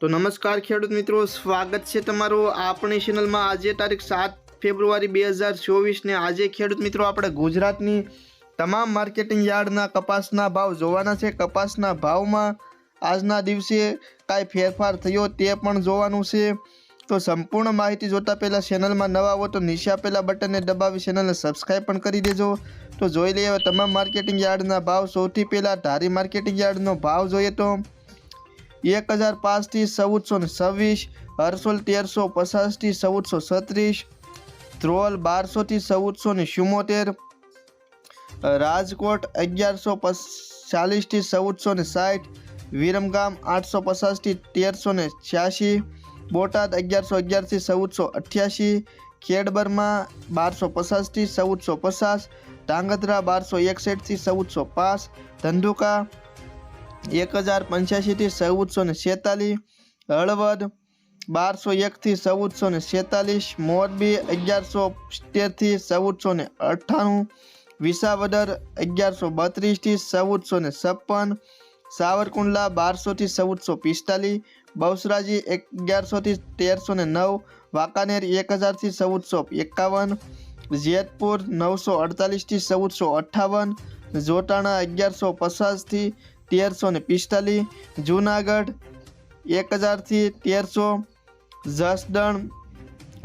તો નમસ્કાર ખેડૂત મિત્રો, સ્વાગત છે તમારું આપણી ચેનલમાં આજે તારીખ સાત ફેબ્રુઆરી બે હજાર ચોવીસને આજે ખેડૂત મિત્રો, આપણે ગુજરાતની તમામ માર્કેટિંગ યાર્ડના કપાસના ભાવ જોવાના છે. કપાસના ભાવમાં આજના દિવસે કાંઈ ફેરફાર થયો તે પણ જોવાનું છે. તો સંપૂર્ણ માહિતી જોતા પહેલાં ચેનલમાં નવા આવો તો નીચે આપેલા બટનને દબાવી ચેનલને સબસ્ક્રાઈબ પણ કરી દેજો. તો જોઈ લઈએ તમામ માર્કેટિંગ યાર્ડના ભાવ. સૌથી પહેલાં ધારી માર્કેટિંગ યાર્ડનો ભાવ જોઈએ તો એક હજાર પાંચથી ચૌદસો ને છવ્વીસ હરસોલ તેરસો પચાસથી ચૌદસો છત્રીસ, ધ્રોલ બારસોથી ચૌદસો ને ચુમ્મોતેર રાજકોટ અગિયારસો ચાલીસથી ચૌદસો ને સાઠ, વિરમગામ આઠસો પચાસથી તેરસો ને છ્યાસી, બોટાદ અગિયારસો અગિયારથી ચૌદસો અઠ્યાસી, ખેડબરમાં બારસો પચાસથી ચૌદસો પચાસ, ધાંગધ્રા બારસો એકસઠથી ચૌદસો પાંચ, ધંધુકા એક હજાર પંચ્યાસીથી ચૌદસો ને છેતાલીસ, હળવદ બારસો એકથી ચૌદસો ને છેતાલીસ, મોરબી અગિયારસો સિત્તેરથી ચૌદસો ને અઠ્ઠાણું, વિસાવદર અગિયારસો બત્રીસથી ચૌદસો ને છપ્પન, સાવરકુંડલા બારસોથી ચૌદસો પિસ્તાલીસ, બહુસરાજી અગિયારસોથી તેરસો ને નવ, વાંકાનેર એક હજારથી ચૌદસો એકાવન, જેતપુર નવસો અડતાલીસથી ચૌદસો અઠ્ઠાવન, જોટાણા અગિયારસો પચાસથી તેરસો ને પિસ્તાલીસ, જુનાગઢ એક હજારથી તેરસો, જસદણ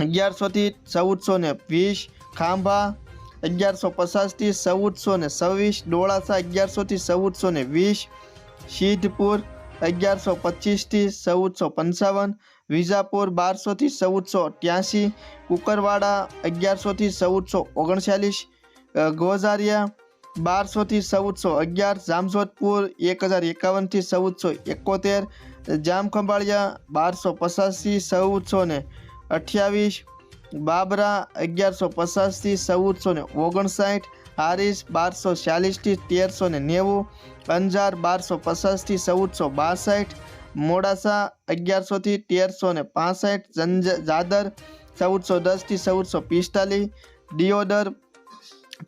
અગિયારસોથી ચૌદસો ને વીસ, ખાંભા અગિયારસો પચાસથી ચૌદસો ને છવ્વીસ, ડોળાસા અગિયારસોથી ચૌદસો ને વીસ, સિદ્ધપુર અગિયારસો પચીસથી ચૌદસો પંચાવન, વિજાપુર બારસોથી ચૌદસો ત્યાંસી, કુકરવાડા અગિયારસોથી ચૌદસો ઓગણચાલીસ ગોઝારિયા બારસોથી ચૌદસો અગિયાર, જામજોધપુર એક હજાર એકાવનથી ચૌદસો એકોતેર, જામખંભાળિયા બારસો પચાસથી ચૌદસો ને અઠ્યાવીસ, બાબરા અગિયારસો પચાસથી ચૌદસો ને ઓગણસાઠ, હારીસ બારસો ચાલીસથી તેરસો ને નેવું, અંજાર બારસો પચાસથી ચૌદસો બાસઠ, મોડાસા અગિયારસોથી તેરસો ને પાસઠ જાદર ચૌદસો દસથી ચૌદસો પિસ્તાલીસ, દિયોદર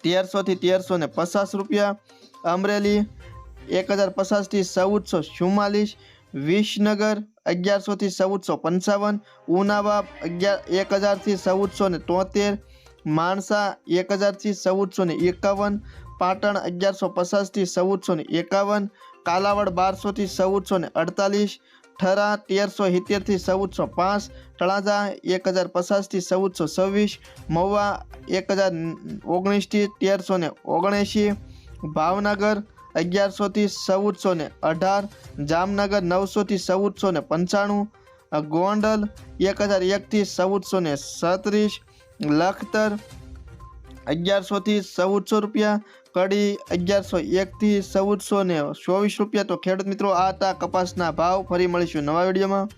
તેરસોથી તેરસો ને પચાસ રૂપિયા. અમરેલી એક હજાર પચાસથી ચૌદસો ચુમ્માલીસ. વિસનગર અગિયારસોથી ચૌદસો પંચાવન. ઉનાવા અગિયાર એક હજારથી ચૌદસો ને તોતેર. માણસા એક હજારથી ચૌદસો ને એકાવન. પાટણ અગિયારસો પચાસથી ચૌદસો ને એકાવન. કાલાવડ બારસોથી ચૌદસો ને અડતાલીસ. ઠરા તેરસો સિત્તેરથી ચૌદસો પાંચ, તળાજા એક હજાર પચાસથી ચૌદસો છવ્વીસ, મહુવા એક હજાર ઓગણીસથી તેરસો ને ઓગણએંશી ભાવનગર અગિયારસોથી ચૌદસો ને અઢાર, જામનગર નવસોથી ચૌદસો ને પંચાણું, ગોંડલ એક હજાર એકથી ચૌદસો ને સત્રીસ લખતર અગિયારસોથી ચૌદસો રૂપિયા, કડી અગિયારસો એકથી ચૌદસો ને ચોવીસ રૂપિયા. તો ખેડૂત મિત્રો, આ હતા કપાસના ભાવ. ફરી મળીશું નવા વિડીયોમાં.